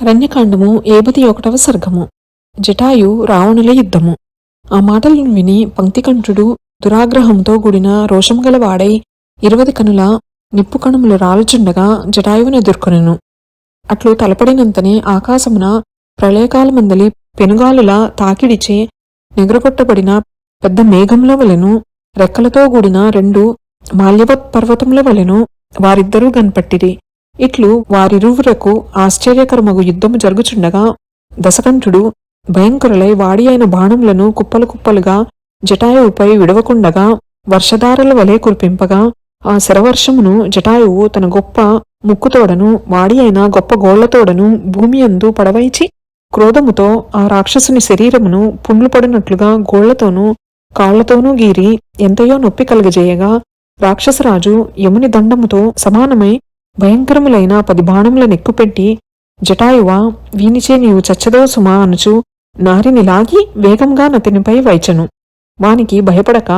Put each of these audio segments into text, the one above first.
అరణ్యకాండము ఏబది ఒకటవ సర్గము. జటాయు రావణుల యుద్ధము. ఆ మాటలను విని పంక్తికంఠుడు దురాగ్రహంతో కూడిన రోషం గలవాడై ఇరవది కనుల నిప్పు కణములు రాలుచుండగా జటాయువును ఎదుర్కొనెను. అట్లు తలపడినంతనే ఆకాశమున ప్రళయకాలమందలి పెనుగాలుల తాకిడిచే నెగరగొట్టబడిన పెద్ద మేఘంలో వలెను రెక్కలతో కూడిన రెండు మాల్యవత్ పర్వతముల వలెను వారిద్దరూ గన్పట్టిరి ఇట్లు వారిరువురకు ఆశ్చర్యకరమగు యుద్ధము జరుగుచుండగా దశకంఠుడు భయంకరులై వాడి అయిన బాణములను కుప్పలు కుప్పలుగా జటాయువుపై విడవకుండగా వర్షధారల వలె కురిపింపగా ఆ శరవర్షమును జటాయువు తన గొప్ప ముక్కుతోడను వాడి అయిన గొప్ప గోళ్ళతోడను భూమి అందు పడవైచి క్రోధముతో ఆ రాక్షసుని శరీరమును పుండ్లు పడినట్లుగా గోళ్ళతోనూ కాళ్ళతోనూ గీరి ఎంతయో నొప్పి కలుగజేయగా రాక్షసరాజు యముని దండముతో సమానమై భయంకరములైన పది బాణముల నెక్కుపెట్టి జటాయువా వీనిచే నీవు చచ్చదో సుమా అనుచు నారిని లాగి వేగంగా నతనిపై వైచను. వానికి భయపడక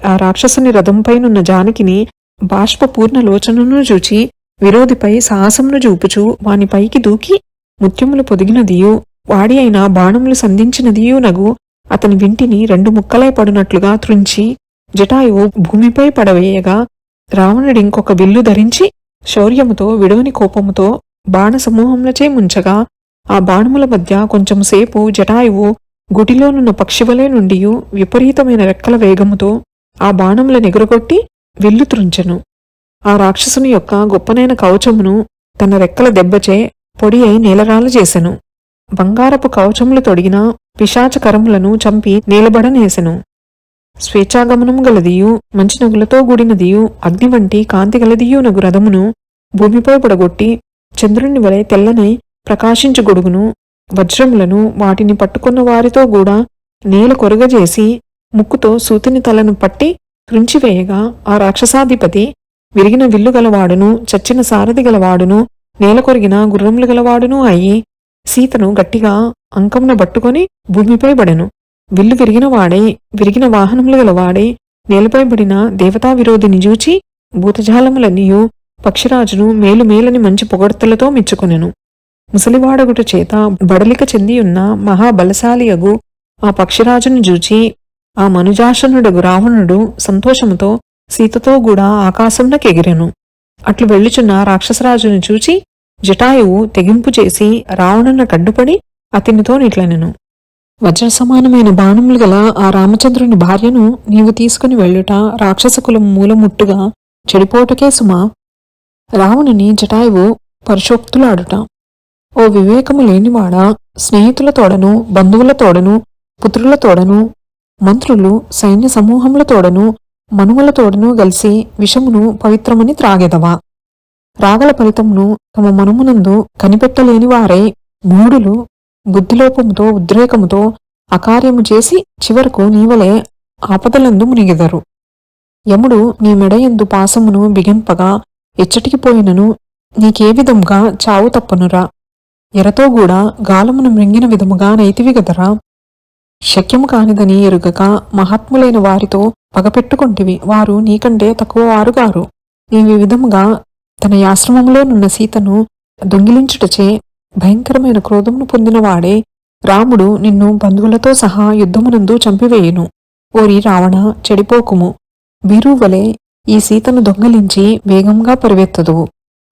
ఆ రాక్షసుని రథంపైనున్న జానకిని బాష్పపూర్ణ లోచనను చూచి విరోధిపై సాహసమును చూపుచు వానిపైకి దూకి ముత్యములు పొదిగినదియు వాడి అయిన బాణములు సంధించినదియు నగు అతని వింటిని రెండు ముక్కలై పడినట్లుగా త్రుంచి జటాయువు భూమిపై పడవేయగా రావణుడింకొక విల్లు ధరించి శౌర్యముతో విడవని కోపముతో బాణసమూహములచే ముంచగా ఆ బాణముల మధ్య కొంచెంసేపు జటాయువు గుడిలోనున్న పక్షివలే నుండి విపరీతమైన రెక్కల వేగముతో ఆ బాణముల ఎగురగొట్టి విల్లు త్రుంచెను ఆ రాక్షసుని యొక్క గొప్పనైన కవచమును తన రెక్కల దెబ్బచే పొడి అయి నేలరాలు చేసెను. బంగారపు కవచములు తొడిగిన పిశాచకరములను చంపి నేలబడనేసెను. స్వేచ్ఛాగమనం గలదియు మంచి నగులతో కూడినదియు అగ్ని వంటి కాంతి గలదియు నగు రథమును భూమిపై పడగొట్టి చంద్రుని వలె తెల్లనై ప్రకాశించుగొడుగును వజ్రములను వాటిని పట్టుకున్న వారితో కూడా నేల కొరగజేసి ముక్కుతో సూతిని తలను పట్టి త్రుంచివేయగా ఆ రాక్షసాధిపతి విరిగిన విల్లు గలవాడును చచ్చిన సారథి గలవాడును నేల కొరిగిన గుర్రములు గలవాడును అయి సీతను గట్టిగా అంకమున పట్టుకొని భూమిపై పడెను. విల్లు విరిగిన వాడే విరిగిన వాహనములు గలవాడే నేలపై పడిన దేవతా విరోధిని చూచి భూతజాలములన్నీయు పక్షిరాజును మేలు మేలని మంచి పొగడ్తలతో మెచ్చుకొనెను. ముసలివాడగుట చేత బడలిక చెందియున్న మహాబలశాలియగు ఆ పక్షిరాజును చూచి ఆ మనుజాసనుడగు రావణుడు సంతోషముతో సీతతో కూడా ఆకాశంనకెగిరెను అట్లు వెళ్ళుచున్న రాక్షసరాజును చూచి జటాయువు తెగింపు చేసి రావణున కడ్డుపడి అతనితో నిట్లనెను. వజ్ర సమానమైన బాణములు గల ఆ రామచంద్రుని భార్యను నీవు తీసుకుని వెళ్ళుట రాక్షస కులం మూలముట్టుగా చెడిపోటకే సుమా. రావణుని జటాయువు పరిశోక్తులాడుట. ఓ వివేకము లేనివాడా స్నేహితుల తోడను బంధువుల తోడను పుత్రుల తోడను మంత్రులు సైన్య సమూహముల తోడను మనుమల తోడను గలిసి విషమును పవిత్రమని త్రాగెదవా. రాగల ఫలితమును తమ మనుమునందు కనిపెట్టలేని వారై మూడులు బుద్ధిలోపముతో ఉద్రేకముతో అకార్యము చేసి చివరకు నీవలే ఆపదలందు మునిగెదరు. యముడు నీ మెడయందు పాసమును బిగింపగా ఎచ్చటికి పోయినను నీకే విధముగా చావు తప్పనురా. ఎరతో కూడా గాలమును మృంగిన విధముగా నైతివి గదరా. శక్యము కానిదని ఎరుగక మహాత్ములైన వారితో పగపెట్టుకొంటివి. వారు నీకంటే తక్కువ వారుగారు నీవి విధముగా తన ఆశ్రమంలోనున్న సీతను దొంగిలించుటచే భయంకరమైన క్రోధమును పొందినవాడే రాముడు నిన్ను బంధువులతో సహా యుద్ధమునందు చంపివేయును. ఓరి రావణ చెడిపోకుము. బీరువలే ఈ సీతను దొంగలించి వేగంగా పరివెత్తదువు.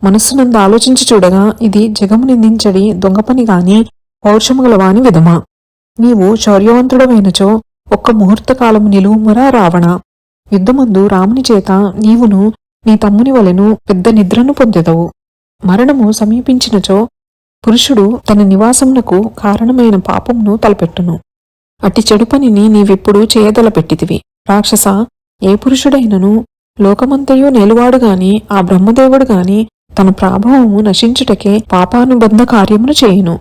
మనస్సునందు ఆలోచించి చూడగా ఇది జగము నిందించడి దొంగపని గాని పౌరుషము గలవాని విధమా. నీవు శౌర్యవంతుడమైనచో ఒక్క ముహూర్త కాలము నిలువుమరా రావణ. యుద్ధమందు రాముని చేత నీవును నీ తమ్ముని వలెను పెద్ద నిద్రను పొందెదవు. మరణము సమీపించినచో పురుషుడు తన నివాసమునకు కారణమైన పాపమును తలపెట్టును. అట్టి చెడు పనిని నీవిప్పుడు చేయదలపెట్టితివి. రాక్షస ఏ పురుషుడైనను లోకమంతయు నేలువాడుగాని ఆ బ్రహ్మదేవుడు గాని తన ప్రాభవము నశించుటకే పాపానుబంధ కార్యమును చేయును.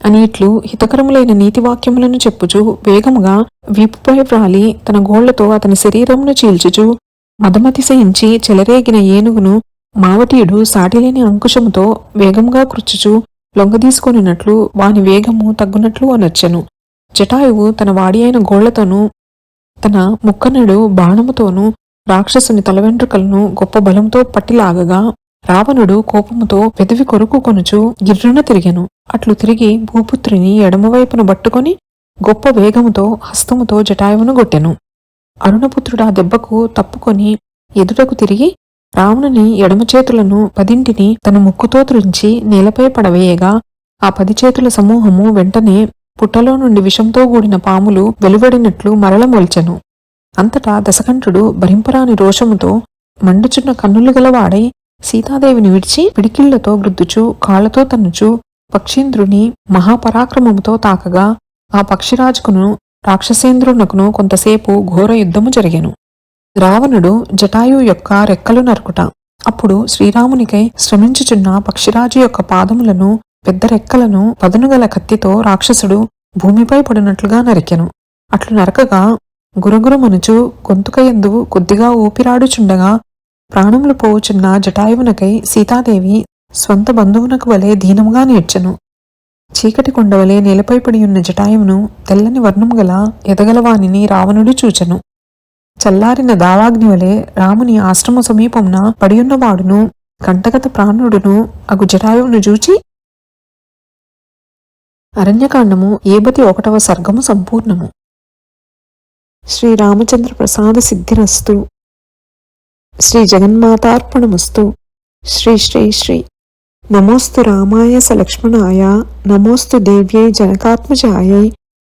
అని ఇట్లు హితకరములైన నీతివాక్యములను చెప్పుచు వేగముగా వీపుపై వ్రాలి తన గోళ్ళతో అతని శరీరమును చీల్చుచు మదమతిశయించి చెలరేగిన ఏనుగును మావటీయుడు సాటిలేని అంకుశముతో వేగంగా కృచ్చుచు లొంగదీసుకొనినట్లు వాని వేగము తగ్గునట్లు అనొచ్చెను. జటాయువు తన వాడి అయిన గోళ్ళతోనూ తన ముక్కనడు బాణముతోనూ రాక్షసుని తలవెంట్రుకలను గొప్ప బలంతో పట్టిలాగగా రావణుడు కోపముతో పెదవి కొరుకు కొనుచు గిర్రున తిరిగెను. అట్లు తిరిగి భూపుత్రిని ఎడమవైపున పట్టుకొని గొప్ప వేగముతో హస్తముతో జటాయువును గొట్టెను. అరుణపుత్రుడా దెబ్బకు తప్పుకొని ఎదుటకు తిరిగి రావణుని ఎడమ చేతులను పదింటిని తన ముక్కుతో త్రుంచి నేలపై పడవేయగా ఆ పది చేతుల సమూహము వెంటనే పుట్టలో నుండి విషంతో కూడిన పాములు వెలువడినట్లు మరల మొల్చెను. అంతటా దశకంఠుడు భరింపరాని రోషముతో మండుచున్న కన్నులు గలవాడై సీతాదేవిని విడిచి పిడికిళ్ళతో వృద్ధుచు కాళ్ళతో తన్నుచు పక్షీంద్రుని మహాపరాక్రమముతో తాకగా ఆ పక్షిరాజుకును రాక్షసేంద్రునకును కొంతసేపు ఘోర యుద్ధము జరిగెను. రావణుడు జటాయు యొక్క రెక్కలు నరుకుట. అప్పుడు శ్రీరామునికై శ్రమించుచున్న పక్షిరాజు యొక్క పాదములను పెద్ద రెక్కలను పదనుగల కత్తితో రాక్షసుడు భూమిపై పడినట్లుగా నరికెను. అట్లు నరకగా గురుగురుమనుచు గొంతుకయందు కొద్దిగా ఊపిరాడుచుండగా ప్రాణములు పోవుచున్న జటాయువునకై సీతాదేవి స్వంత బంధువునకు వలె దీనముగా నేర్చెను. చీకటి కొండవలే నేలపై పడి ఉన్న జటాయువును తెల్లని వర్ణము గల ఎదగలవానిని రావణుడు చూచెను. చల్లారిన దావాగ్ని వలె రాముని ఆశ్రమ సమీపమున పడియున్నవాడును కంటగత ప్రాణుడును అగు జటాయువును చూచి అరణ్యకాండము ఏబతి ఒకటవ సర్గము సంపూర్ణము. శ్రీరామచంద్ర ప్రసాద సిద్ధిరస్తు. శ్రీ జగన్మాతార్పణమస్తు. శ్రీ శ్రీ శ్రీ. నమోస్తు రామాయ సలక్ష్మణాయ. నమోస్తు దేవ్యై జనకాత్మజాయై.